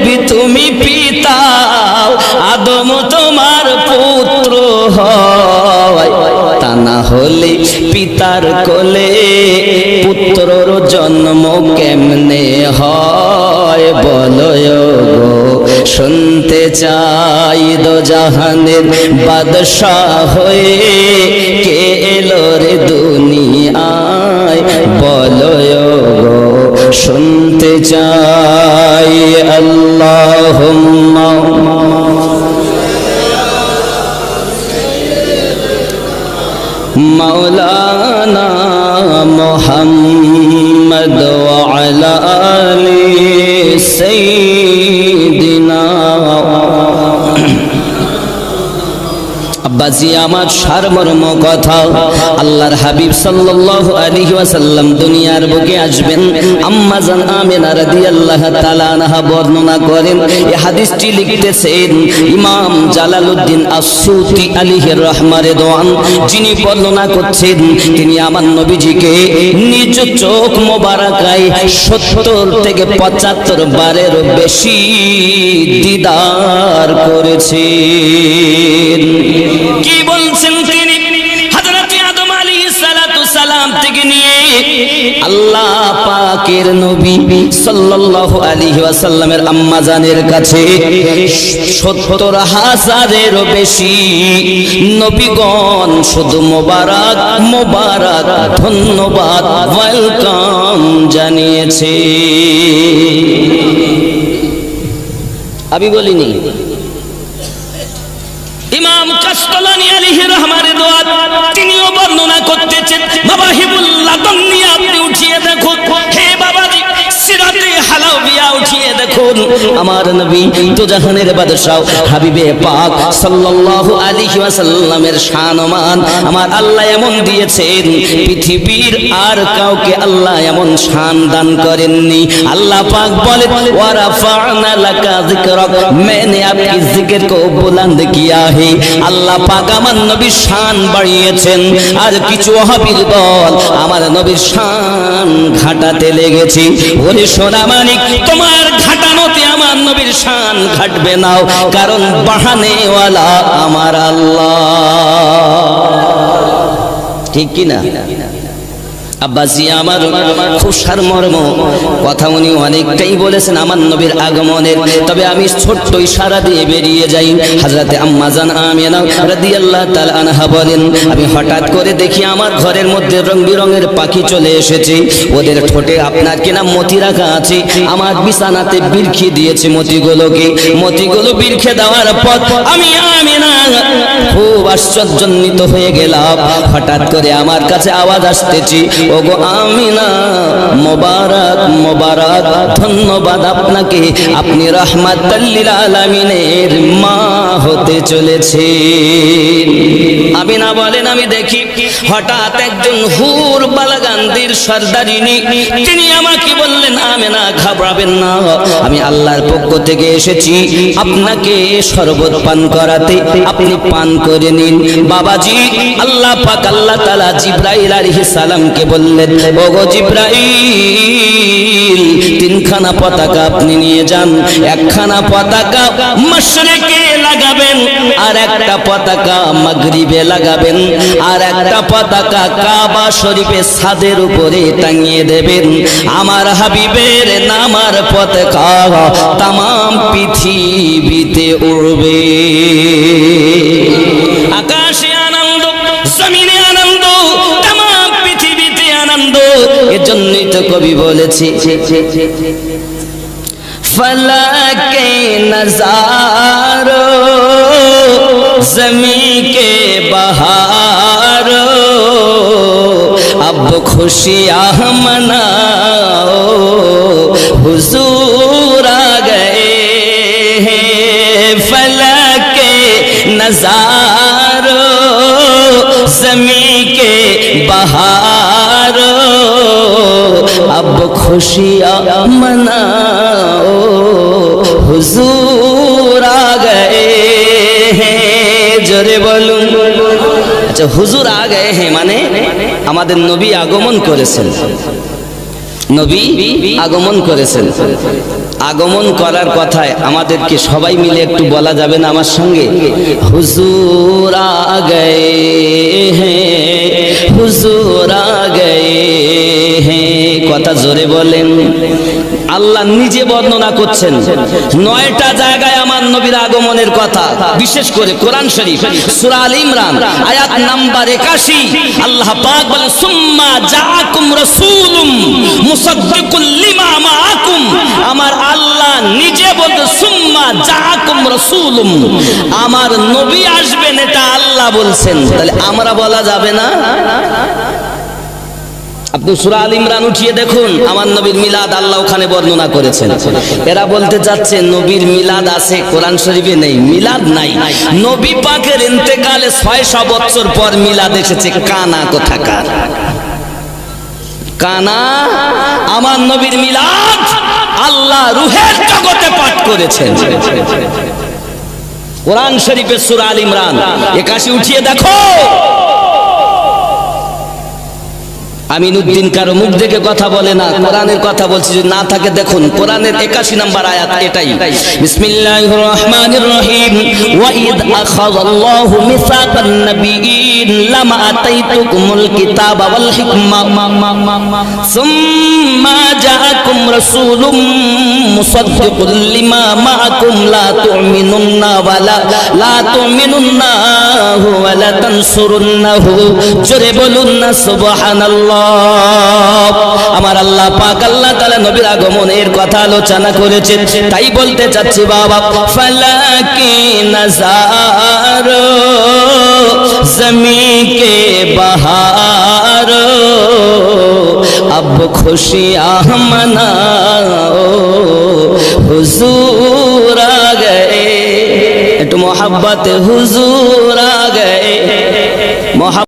নবী তুমি পিতা আদম তোমার পুত্র হয়। তা না হলে পিতার কোলে পুত্রর জন্ম কেমনে হয় বলয় শুনতে চাই দো জাহানের বাদশাহ হয়ে কে এলো রে দুনিয়ায়? বলয় শুনতে চাই اللهم مولانا محمد وعلى آله আব্বাজি, আমার সারমর্ম কথা। আল্লাহর হাবিব সাল্লাল্লাহু আলাইহি ওয়াসাল্লাম দুনিয়ার বুকে আসবেন। আম্মা জান আমিনা রাদিয়াল্লাহু তাআলা আনহা বর্ণনা করেন এই হাদিসটি লিখতেছেন ইমাম জালালউদ্দিন আস-সুতি আলাইহি রহমা রিদওয়ান। যিনি বর্ণনা করছেন, তিনি আমার নবীজিকে নিজ চোখ মোবারকায় 70 থেকে 75 বারের বেশি দিদার করেছেন। কি বলছেন তিনি? হযরত আদম আলাইহিস সালাতু সালাম থেকে নিয়ে আল্লাহ পাকের নবী সাল্লাল্লাহু আলাইহি ওয়াসাল্লামের আম্মা জানের কাছে 70 হাজারেরও বেশি নবীগণ শুধু মোবারক মোবারক ধন্যবাদ, ওয়েলকাম জানিয়েছে। আমি বলিনি। ইমাম কাস্তলানি আলিহি রহমানের দোয়াত তিনিও বর্ণনা করতেছেন বাবা লাদন নিয়ে আপনি উঠিয়ে দেখো হে বাবাজি, সিরাতে হালাবিয়া উঠিয়ে দেখুন। আমার নবী তো জাহানের বাদশাহ হাবিবে পাক সাল্লাল্লাহু আলাইহি ওয়াসাল্লামের শান মান আমার আল্লাহ এমন দিয়েছেন, পৃথিবীর আর কাউকে আল্লাহ এমন শান দান করেননি। আল্লাহ পাক বলে ওয়া রাফা'না লাকা যিকরাক মানে আপনি কো কিয়া হে আল্লাহ পাক আমার নবীর শান বাড়িয়েছেন। আর কিছু অহাবির দল আমার নবীর শান ঘাটাতে লেগেছে। ওরে সোনা মানিক, তোমার ঘাটানোতে আমার নবীর শান ঘাটবে নাও কারণ বাহানেওয়ালা আমার আল্লাহ। ঠিক কি না আব্বাসি আমার খুব সারমর্ম কথা উনি অনেকটাই বলেছেন আমার নবীর আগমনের। তবে আমি ছোট্ট ইশারা দিয়ে বেরিয়ে যাই। হাজরাতে আম্মাজান আমিনা রাদিয়াল্লাহু তাআলা আনহা বলেন, আমি হঠাৎ করে দেখি আমার ঘরের মধ্যে রং বেরঙের পাখি চলে এসেছে। ওদের ঠোঁটে আপনার কিনা মতি রাখা আছে। আমার বিছানাতে বিরখি দিয়েছে মতিগুলোকে। মতিগুলো বিরখে দেওয়ার পর আমি আমিনা খুব আশ্চর্যান্বিত হয়ে গেলাম। হঠাৎ করে আমার কাছে আওয়াজ আসতেছি ওগো আমিনা, মোবারক মোবারক, ধন্যবাদ আপনাকে। আপনি রহমাতাল্লিল আলামিনের মা হতে চলেছে আমিনা বলেন, আমি দেখি হঠাৎ একজন হুর বালাগান্দির সর্দারিনী, তিনি আমাকে বললেন, আমিনা, ঘাবড়াবেন না। আমি আল্লাহর পক্ষ থেকে এসেছি আপনাকে শরবত পান করাতে। আপনি পান করে নিন। বাবাজি, আল্লাহ পাক, আল্লাহ তাআলা জিব্রাইল আলাইহিস সালামকে বললেন, ওগো জিব্রাইল, তিনখানা পতাকা আপনি নিয়ে যান। একখানা পতাকা মশরিকে লাগাবেন। আর একটা পতাকা মাগরিবে লাগাবেন, আর একটা পতাকা কাবা শরীফের ছাদের উপরে টাঙিয়ে দেবেন। আমার হাবিবের নামার পতাকা তামাম পৃথিবীতে উড়বে। আকাশে আনন্দ, জমিনে আনন্দ, তামাম পৃথিবীতে আনন্দ। এজন্যই তো কবি বলেছে, ফলকে নজারো। زمین کے بہارو اب خوشیاں مناؤ۔ حضور آ گئے ہیں فلک کے نظارو زمین کے بہارو اب خوشیاں مناؤ۔ حضور আচ্ছা হুজুর আ গয়ে হ্যাঁ মানে আমাদের নবী আগমন করেছেন। নবী আগমন করেছেন। আগমন করার কথায় আমাদেরকে সবাই মিলে একটু বলা যাবে না আমার সঙ্গে? হুজুর আ গয়ে হ্যাঁ হুজুর আ গয়ে হ্যাঁ কথা জোরে বলেন। আল্লাহ নিজে বর্ণনা করছেন। নয়টা জায়গায় আমার নবীর আগমনের কথা, বিশেষ করে কোরআন শরীফ, সূরা আল ইমরান, আয়াত নাম্বার 81 আল্লাহ পাক বলেন, সুম্মা জাআকুম রাসূলুম মুসাদ্দিকুল লিমা মাআকুম। আমার আল্লাহ নিজে বলতে, সুম্মা জাআকুম রাসূলুম। আমার নবী আসবেন এটা আল্লাহ বলছেন। তাহলে আমরা বলা যাবে না? আপনি সুরা আল ইমরান উঠিয়ে দেখুন, আমার নবীর মিলাদ আল্লাহ ওখানে বর্ণনা করেছেন। এরা বলতে যাচ্ছে নবীর মিলাদ আছে, কোরআন শরীফে নেই, মিলাদ নাই। নবী পাকের ইন্তেকালে ছয়শো বছর পর মিলাদ এসেছে, কানা কোথাকার? কানা, আমার নবীর মিলাদ আল্লাহ রুহের জগতে পাঠ করেছেন। কোরআন শরীফের সুরা আল ইমরান, একাশি উঠিয়ে দেখো। আমিনুদ্দিন কারও মুখ দেখে কথা বলে না, কোরআনের কথা বলছি, যদি না থাকে দেখুন, কোরআনের একাশি নাম্বার আয়াত এটাই। বিসমিল্লাহির রহমানির রহিম ওয়া ইদ আখাযাল্লাহু মিসাকান নাবিয়িন লামা আতাইতুকুমুল কিতাবা ওয়াল হিকমা। সুম্মা জাআকুম রাসূলুম মুসাদ্দিকুল লিমা মাআকুম লা তু'মিনুন্না ওয়ালা লা তু'মিনুন্না ওয়ালা তানসুরুন্নাহু। জোরে বলুন না, সুবহানাল্লাহ। আমার আল্লাহ পাক আল্লাহ তাআলা নবীর আগমনের কথা আলোচনা করেছেন। তাই বলতে চাচ্ছি বাবা ফালাকি নজার জমি কে বাহার সব খুশিয়া মনাও। হুজুর আ গে একটু মোহাব্বত হুজুর আ গে